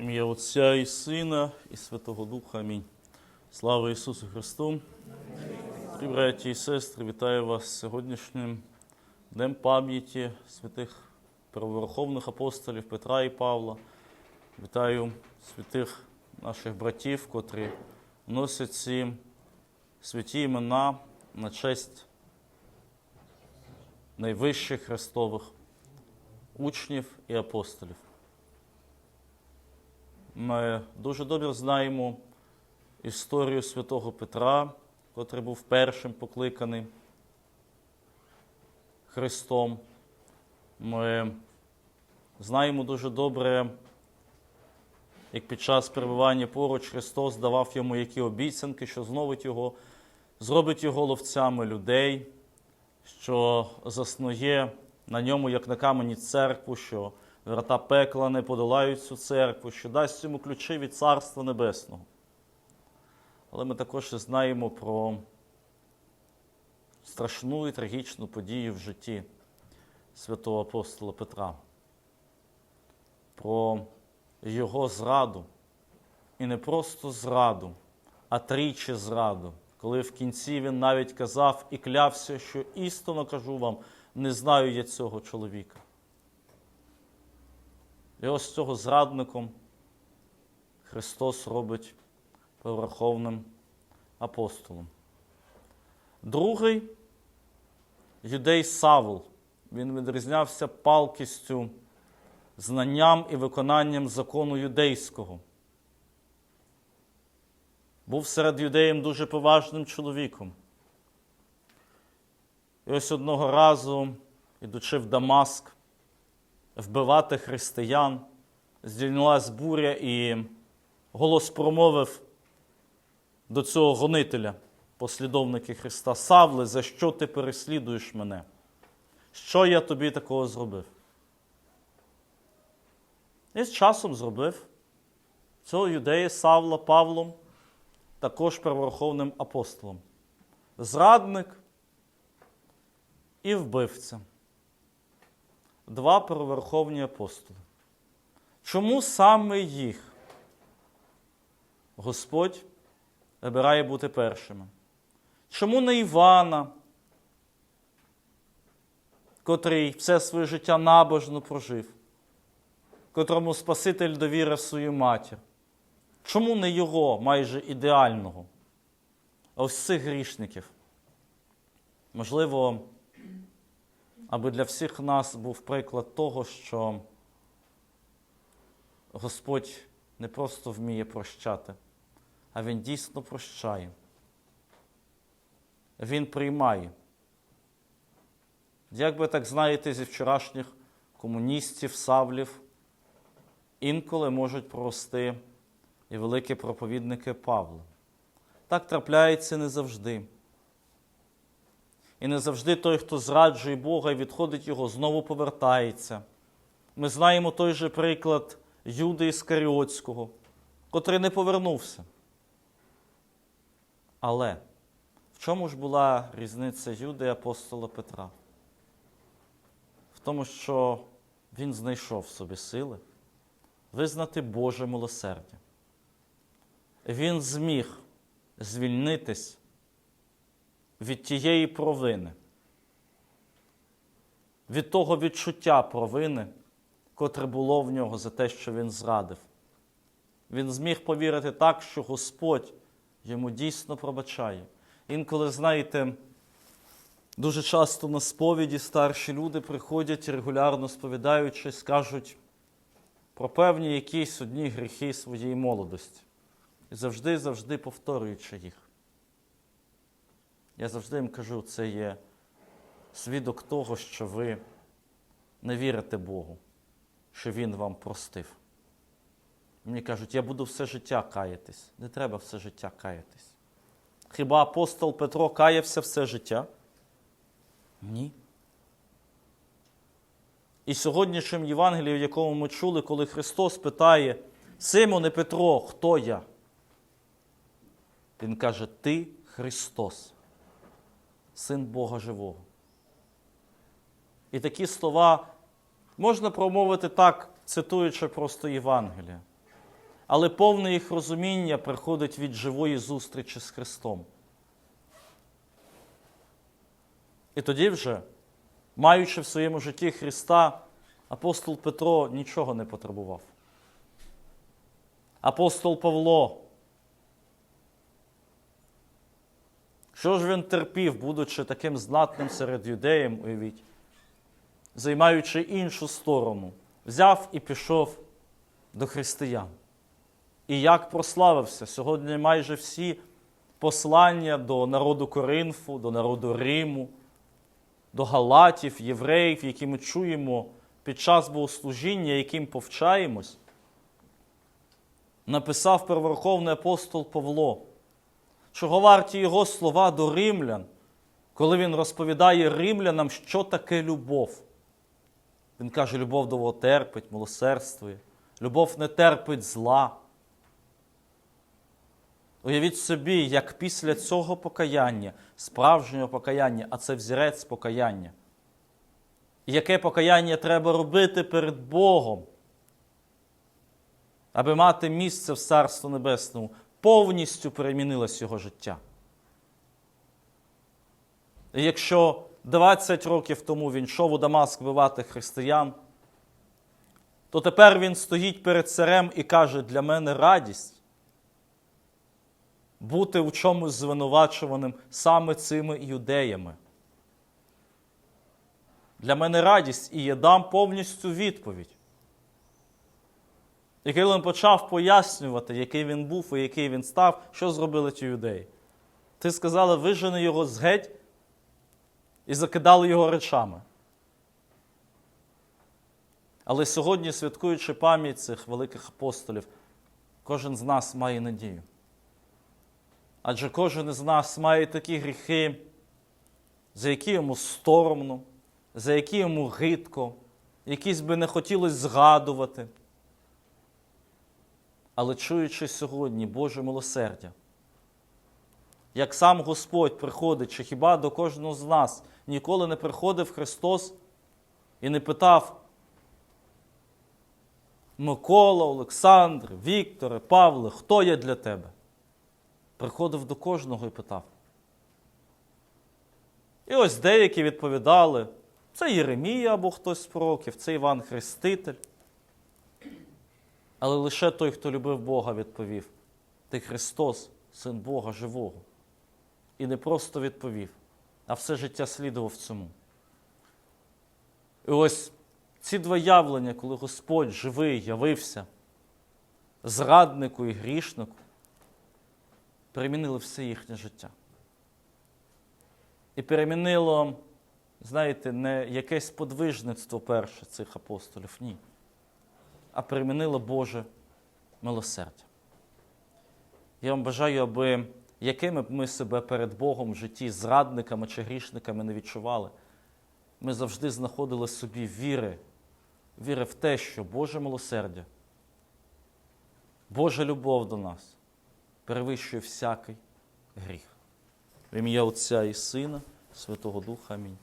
Ім'я Отця і Сина, і Святого Духа. Амінь. Слава Ісусу Христу! Дорогі браті і сестри, вітаю вас сьогоднішнім днем пам'яті святих первоверховних апостолів Петра і Павла. Вітаю святих наших братів, котрі носять ці святі імена на честь найвищих христових учнів і апостолів. Ми дуже добре знаємо історію святого Петра, котрий був першим покликаний Христом. Ми знаємо дуже добре, як під час перебування поруч Христос давав йому які обіцянки, що зновить його, зробить його ловцями людей, що заснує на ньому, як на камені церкву, що врата пекла не подолають цю церкву, що дасть йому ключі від Царства Небесного. Але ми також знаємо про страшну і трагічну подію в житті святого апостола Петра, про його зраду. І не просто зраду, а тричі зраду, коли в кінці він навіть казав і клявся, що істинно кажу вам, не знаю я цього чоловіка. І ось цього зрадником Христос робить верховним апостолом. Другий юдей Савл. Він відрізнявся палкістю, знанням і виконанням закону юдейського. Був серед юдеїв дуже поважним чоловіком. І ось одного разу, ідучи в Дамаск, вбивати християн, здійнялась буря і голос промовив до цього гонителя, послідовники Христа, Савле, за що ти переслідуєш мене? Що я тобі такого зробив? І з часом зробив цього юдея Савла Павлом, також первораховним апостолом. Зрадник і вбивця. Два переверховні апостоли. Чому саме їх Господь вибирає бути першими? Чому не Івана, котрий все своє життя набожно прожив, котрому Спаситель довірив свою матір? Чому не його майже ідеального? А ось цих грішників? Можливо, аби для всіх нас був приклад того, що Господь не просто вміє прощати, а Він дійсно прощає. Він приймає. Як би так знаєте, зі вчорашніх комуністів, савлів, інколи можуть прорости і великі проповідники Павла. Так трапляється не завжди. І не завжди той, хто зраджує Бога і відходить Його, знову повертається. Ми знаємо той же приклад Юди Іскаріотського, котрий не повернувся. Але в чому ж була різниця Юди і апостола Петра? В тому, що він знайшов в собі сили визнати Боже милосердя. Він зміг звільнитись від тієї провини, від того відчуття провини, котре було в нього за те, що він зрадив. Він зміг повірити так, що Господь йому дійсно пробачає. Інколи, знаєте, дуже часто на сповіді старші люди приходять регулярно сповідаючись, кажуть про певні якісь одні гріхи своєї молодості. І завжди, завжди повторюючи їх. Я завжди їм кажу, це є свідок того, що ви не вірите Богу, що Він вам простив. Мені кажуть, я буду все життя каятись. Не треба все життя каятись. Хіба апостол Петро каявся все життя? Ні. І сьогоднішнім Євангелієм, в якому ми чули, коли Христос питає Симоне Петро, хто я? Він каже, Ти Христос, Син Бога Живого. І такі слова можна промовити так, цитуючи просто Євангелія. але повне їх розуміння приходить від живої зустрічі з Христом. І тоді вже, маючи в своєму житті Христа, апостол Петро нічого не потребував. Апостол Павло. Що ж він терпів, будучи таким знатним серед юдеїв, уявіть, займаючи іншу сторону, взяв і пішов до християн. І як прославився? Сьогодні майже всі послання до народу Коринфу, до народу Риму, до Галатів, євреїв, які ми чуємо під час богослужіння, яким повчаємось, написав перворховний апостол Павло, чого варті його слова до римлян, коли він розповідає римлянам, що таке любов. Він каже, любов довго терпить, милосердствує, любов не терпить зла. Уявіть собі, як після цього покаяння, справжнього покаяння, а це взірець покаяння. Яке покаяння треба робити перед Богом, аби мати місце в Царству Небесному, повністю перемінилось його життя. І якщо 20 років тому він йшов у Дамаск вбивати християн, то тепер він стоїть перед царем і каже: для мене радість бути в чомусь звинувачуваним саме цими юдеями. Для мене радість, і я дам повністю відповідь. І він почав пояснювати, який він був і який він став, що зробили ті юдеї? Ти сказали, вижени його з геть і закидали його речами. Але сьогодні, святкуючи пам'ять цих великих апостолів, кожен з нас має надію. Адже кожен із нас має такі гріхи, за які йому соромно, за які йому гидко, якісь би не хотілося згадувати. Але чуючи сьогодні Боже милосердя, як сам Господь приходить, чи хіба до кожного з нас ніколи не приходив Христос і не питав Микола, Олександр, Вікторе, Павле, хто є для тебе? Приходив до кожного і питав. І ось деякі відповідали: це Єремія або хтось з пророків, це Іван Хреститель. Але лише той, хто любив Бога, відповів: Ти Христос, Син Бога живого. І не просто відповів, а все життя слідував цьому. І ось ці два явлення, коли Господь живий явився зраднику і грішнику, перемінили все їхнє життя. І перемінило, знаєте, не якесь подвижництво перше цих апостолів, ні. А перемінило Боже милосердя. Я вам бажаю, аби якими б ми себе перед Богом в житті зрадниками чи грішниками не відчували, ми завжди знаходили собі віри, віри в те, що Боже милосердя, Божа любов до нас перевищує всякий гріх. В ім'я Отця і Сина, Святого Духа. Амінь.